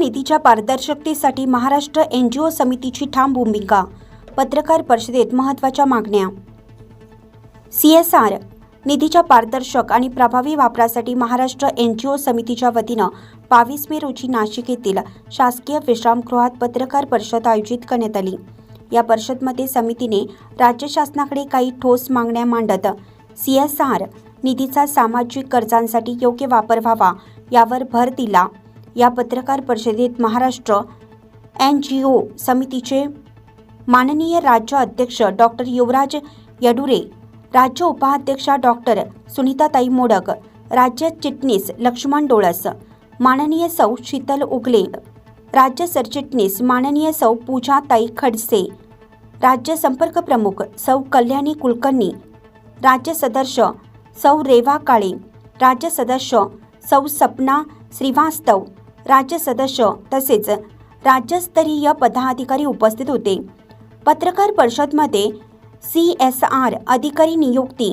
निधीच्या पारदर्शकतेसाठी Maharashtra N G ओ समितीची ठाम भूमिका पत्रकार परिषदेत महत्त्वाच्या मागण्या. सी एस आर निधीच्या पारदर्शक आणि प्रभावी वापरासाठी महाराष्ट्र एन जी ओ समितीच्या वतीनं बावीस मे रोजी नाशिक येथील शासकीय विश्रामगृहात पत्रकार परिषद आयोजित करण्यात आली. या परिषदमध्ये समितीने राज्य शासनाकडे काही ठोस मागण्या मांडत सी एस आर निधीचा सामाजिक गरजांसाठी योग्य वापर व्हावा यावर भर दिला. या पत्रकार परिषदेत महाराष्ट्र एन जी ओ समितीचे माननीय राज्य अध्यक्ष डॉक्टर युवराज यडुरे राज्य उपाध्यक्षा डॉक्टर सुनीताताई मोडक राज्य चिटणीस लक्ष्मण डोळस माननीय सौ शीतल उगले राज्य सरचिटणीस माननीय सौ पूजाताई खडसे राज्य संपर्क प्रमुख सौ कल्याणी कुलकर्णी राज्य सदस्य सौ रेवा काळे राज्य सदस्य सौ सपना श्रीवास्तव राज्य सदस्य तसेच राज्यस्तरीय पदाधिकारी उपस्थित होते. पत्रकार परिषदमध्ये सी एस आर अधिकारी नियुक्ती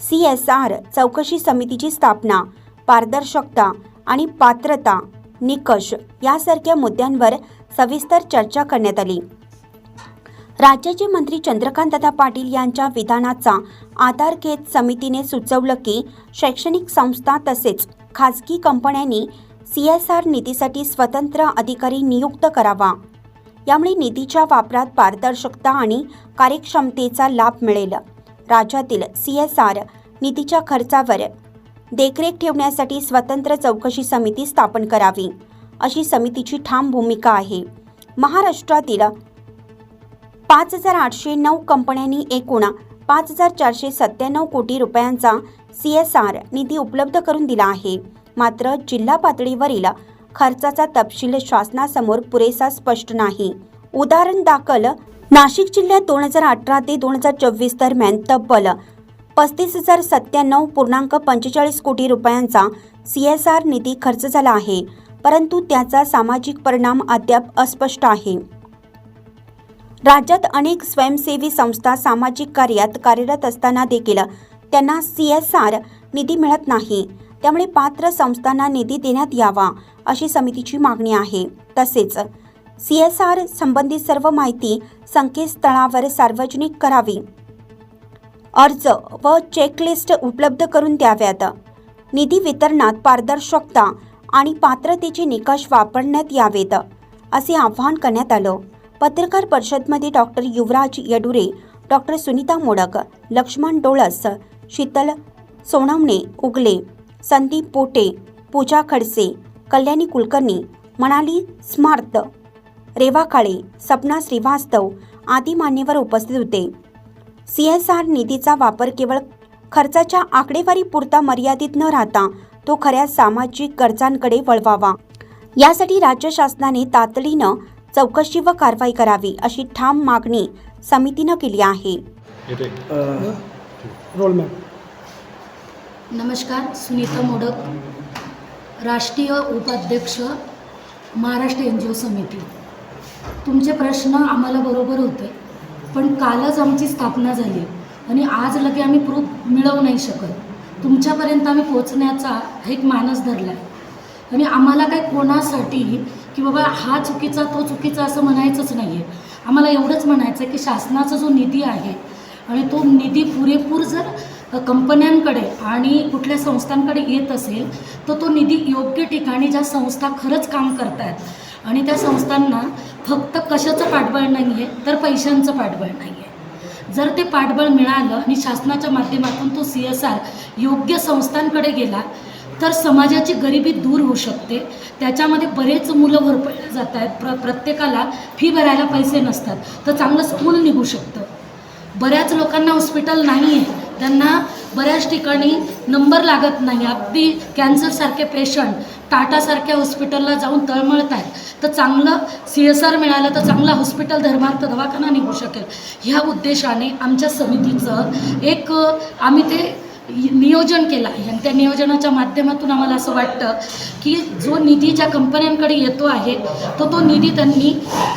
सी एस आर चौकशी समितीची स्थापना पारदर्शकता आणि पात्रता निकष यासारख्या मुद्द्यांवर सविस्तर चर्चा करण्यात आली. राज्याचे मंत्री चंद्रकांतदादा पाटील यांच्या विधानाचा आधार घेत समितीने सुचवलं की शैक्षणिक संस्था तसेच खाजगी कंपन्यांनी सी एस आर निधीसाठी स्वतंत्र अधिकारी नियुक्त करावा. यामुळे निधीच्या वापरात पारदर्शकता आणि कार्यक्षमतेचा लाभ मिळेल. राज्यातील सी एस आर निधीच्या खर्चावर देखरेख ठेवण्यासाठी स्वतंत्र चौकशी समिती स्थापन करावी. अशी समितीची ठाम भूमिका आहे. महाराष्ट्रातील पाच हजार आठशे नऊ कंपन्यांनी एकूण पाच हजार चारशे सत्त्याण्णव कोटी रुपयांचा सी एस आर निधी उपलब्ध करून दिला आहे. मात्र जिल्हा पातळीवरील खर्चाचा तपशील शासनासमोर पुरेसा स्पष्ट नाही. उदाहरण दाखल नाशिक जिल्ह्यात दोन हजार अठरा ते दोन हजार चोवीस दरम्यान तब्बल पस्तीस हजार सत्त्याण्णव पूर्णांक पंचेचाळीस कोटी रुपयांचा सी एस आर निधी खर्च झाला आहे परंतु त्याचा सामाजिक परिणाम अद्याप अस्पष्ट आहे. राज्यात अनेक स्वयंसेवी संस्था सामाजिक कार्यात कार्यरत असताना देखील त्यांना सी एस आर निधी मिळत नाही. त्यामुळे पात्र संस्थांना निधी देण्यात यावा अशी समितीची मागणी आहे. तसेच सी एस आर संबंधित सर्व माहिती संकेतस्थळावर सार्वजनिक करावी. अर्ज व चेकलिस्ट उपलब्ध करून द्याव्यात. निधी वितरणात पारदर्शकता आणि पात्रतेचे निकष वापरण्यात यावेत असे आवाहन करण्यात आलं. पत्रकार परिषदमध्ये डॉक्टर युवराज यडुरे डॉक्टर सुनीता मोडक लक्ष्मण डोळस शीतल सोनवणे उगले संदीप पोटे पूजा खडसे कल्याणी कुलकर्णी मनाली स्मार्त रेवा काळे सपना श्रीवास्तव आदी मान्यवर उपस्थित होते. सी एस आर निधीचा वापर केवळ खर्चाच्या आकडेवारीपुरता मर्यादित न राहता तो खऱ्या सामाजिक गरजांकडे वळवावा. यासाठी राज्य शासनाने तातडीनं चौकशी व कारवाई करावी अशी ठाम मागणी समितीनं केली आहे. येते रोल मॅप नमस्कार सुनीता मोडक राष्ट्रीय उपाध्यक्ष महाराष्ट्र एन जी ओ समिती. तुमचे प्रश्न आम्हाला बरोबर होते पण कालच आमची स्थापना झाली आणि आज लगे आम्ही प्रूफ मिळवू नाही शकत. तुमच्यापर्यंत आम्ही पोचण्याचा एक मानस धरला आहे आणि आम्हाला काय कोणासाठी की बाबा हा चुकीचा तो चुकीचा असं म्हणायचंच नाही आहे आम्हाला एवढंच म्हणायचं आहे की शासनाचा जो निधी आहे आणि तो निधी पुरेपूर जर कंपन्यांकडे आणि कुठल्या संस्थांकडे येत असेल तर तो निधी योग्य ठिकाणी ज्या संस्था खरंच काम करत आहेत आणि त्या संस्थांना फक्त कशाचं पाठबळ नाही आहे तर पैशांचं पाठबळ नाही आहे जर ते पाठबळ मिळालं आणि शासनाच्या माध्यमातून तो सी एस आर योग्य संस्थांकडे गेला तर समाजाची गरिबी दूर होऊ शकते. त्याच्यामध्ये बरेच मुलं भरपडले जात आहेत प्र प्रत्येकाला फी भरायला पैसे नसतात तर चांगलं स्कूल निघू शकतं. बऱ्याच लोकांना हॉस्पिटल नाही आहे त्यांना बऱ्याच ठिकाणी नंबर लागत नाही. अगदी कॅन्सरसारखे पेशंट टाटासारख्या हॉस्पिटलला जाऊन तळमळत आहेत. तर चांगलं सी एस आर मिळालं तर चांगला हॉस्पिटल धर्मार्थ दवाखाना निघू शकेल. ह्या उद्देशाने आमच्या समितीचं एक आम्ही ते नियोजन केलं आहे. आणि त्या नियोजनाच्या माध्यमातून आम्हाला असं वाटतं की जो निधी ज्या कंपन्यांकडे येतो आहे तो तो निधी त्यांनी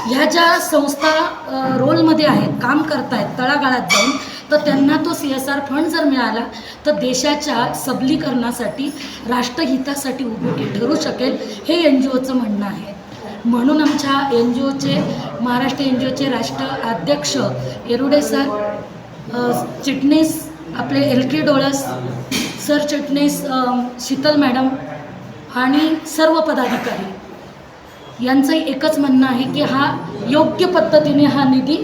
ह्या ज्या संस्था रोलमध्ये आहेत काम करतायत तळागाळात जाऊन तर त्यांना तो सी एस आर फंड जर मिळाला तर देशाच्या सबलीकरणासाठी राष्ट्रहितासाठी उपयोगी ठरू शकेल हे एन जी ओचं म्हणणं आहे. म्हणून आमच्या एन जी ओचे महाराष्ट्र एन जी ओचे राष्ट्र अध्यक्ष येरुडे सर चिटणीस आपले एल के डोळस सर चिटणीस शीतल मॅडम आणि सर्व पदाधिकारी यांचं एकच म्हणणं आहे की हा योग्य पद्धतीने हा निधी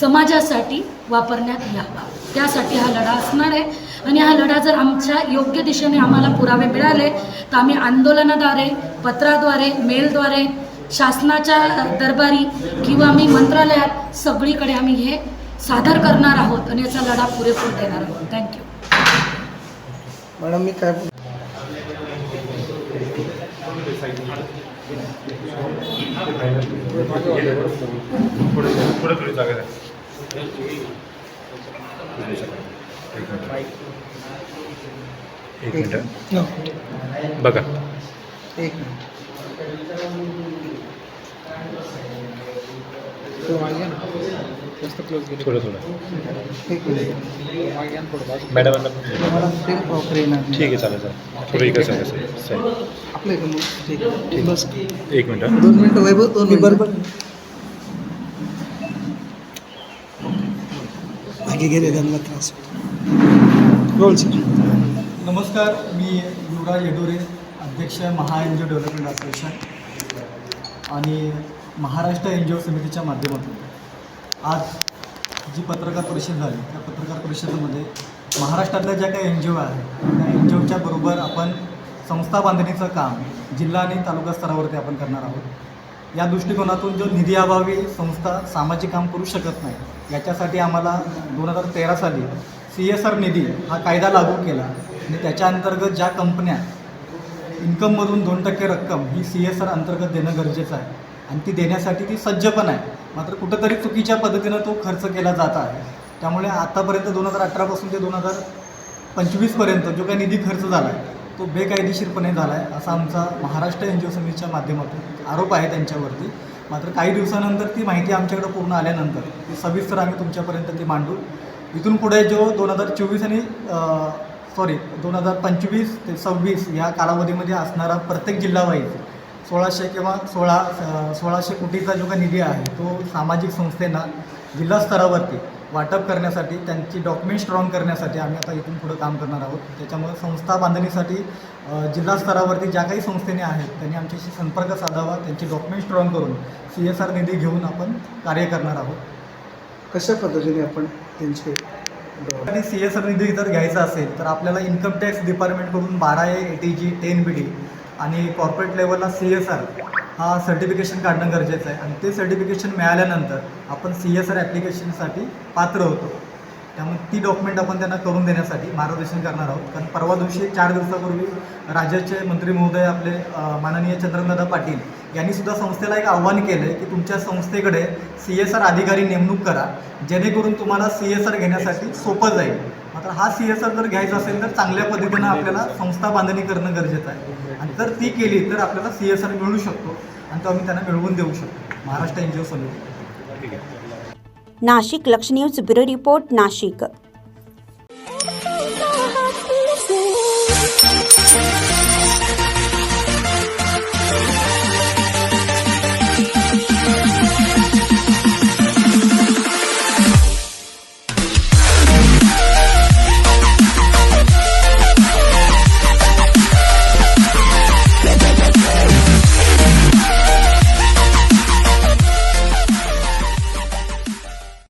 समाजासाठी वापरण्यात यावा. त्यासाठी हा लढा असणार आहे. आणि हा लढा जर आमच्या योग्य दिशेने आम्हाला पुरावे मिळाले तर आम्ही आंदोलनाद्वारे पत्राद्वारे मेलद्वारे शासनाच्या दरबारी किंवा आम्ही मंत्रालयात सगळीकडे आम्ही हे सादर करणार आहोत आणि याचा लढा पुरेपूर देणार आहोत. थँक्यू मॅडम मी काय पुढे पुढे जागा एक मिनिट. बघा. एक मिनिट तो मागे घ्या ना. जास्त क्लोज गेले थोडं थोडं. ठीक आहे चालेल चालेल थोडं इकडे सांगा साहेब. ठीक आहे बस एक मिनिट दोन मिनटं वैभव दोन. बरोबर मागे गेले त्यांना त्रास रोल सर नमस्कार मी युवराज येडोरे अध्यक्ष Maha N G O development association आणि महाराष्ट्र एन जी ओ समितीच्या माध्यमातून. आज जी पत्रकार परिषद झाली त्या पत्रकार परिषदेमध्ये महाराष्ट्रातल्या ज्या काही एन जी ओ आहेत त्या एन जी ओच्या बरोबर आपण संस्था बांधणीचं काम जिल्हा आणि तालुका स्तरावरती आपण करणार आहोत. या दृष्टिकोनातून जो निधी अभावी संस्था सामाजिक काम करू शकत नाही याच्यासाठी आम्हाला दोन हजार तेरा साली सी एस आर निधी हा कायदा लागू केला. आणि त्याच्या अंतर्गत ज्या कंपन्या इन्कममधून दोन टक्के रक्कम ही सी एस आर अंतर्गत देणं गरजेचं आहे आणि ती देण्यासाठी ती सज्ज पण आहे. मात्र कुठंतरी चुकीच्या पद्धतीनं तो खर्च केला जात आहे. त्यामुळे आतापर्यंत दोन हजार अठरापासून ते दोन हजार पंचवीसपर्यंत जो काही निधी खर्च झाला आहे तो बेकायदेशीरपणे झाला आहे असा आमचा महाराष्ट्र एन जी ओ समितीच्या माध्यमातून आरोप आहे त्यांच्यावरती. मात्र काही दिवसानंतर ती माहिती आमच्याकडे पूर्ण आल्यानंतर ती सविस्तर आम्ही तुमच्यापर्यंत ती मांडू. इथून पुढे जो दोन हजार चोवीस आणि सॉरी दोन हजार पंचवीस ते सव्वीस या कालावधीमध्ये असणारा प्रत्येक जिल्हावाईज सोळाशे किंवा सोळा सोळाशे कोटीचा जो काही निधी आहे तो सामाजिक संस्थेंना जिल्हा स्तरावरती वाटप करण्यासाठी त्यांची डॉक्युमेंट स्ट्रॉंग करण्यासाठी आम्ही आता इथून पुढं काम करणार आहोत. त्याच्यामुळे संस्था बांधणीसाठी जिल्हा स्तरावरती ज्या काही संस्थेने आहेत त्यांनी आमच्याशी संपर्क साधावा त्यांची डॉक्युमेंट स्ट्रॉंग करून सी एस आर निधी घेऊन आपण कार्य करणार आहोत. कशा पद्धतीने आपण त्यांचे आणि सी एस आर निधी जर घ्यायचा असेल तर आपल्याला इन्कम टॅक्स डिपार्टमेंटकडून बारा eighty G ten B D आणि कॉर्पोरेट लेवलला सी एस आर हा सर्टिफिकेशन काढणं गरजेचं आहे. आणि ते सर्टिफिकेशन मिळाल्यानंतर आपण सी एस आर ॲप्लिकेशनसाठी पात्र होतो. त्यामुळे ती डॉक्युमेंट आपण त्यांना करून देण्यासाठी मार्गदर्शन करणार आहोत. कारण परवा दिवशी चार दिवसापूर्वी राज्याचे मंत्री महोदय आपले माननीय चंद्रकांतदादा पाटील यांनी सुद्धा संस्थेला एक आव्हान केलं आहे की तुमच्या संस्थेकडे सी एस आर अधिकारी नेमणूक करा. जेणेकरून तुम्हाला सी एस आर घेण्यासाठी सोपं जाईल. मात्र हा सी एस आर जर घ्यायचा असेल तर चांगल्या पद्धतीनं आपल्याला संस्था बांधणी करणं गरजेचं आहे. आणि जर ती केली तर आपल्याला सी एस आर मिळू शकतो आणि तो आम्ही त्यांना मिळवून देऊ शकतो. महाराष्ट्र एन जी ओ समिती Nashik Laksh news bureau report Nashik.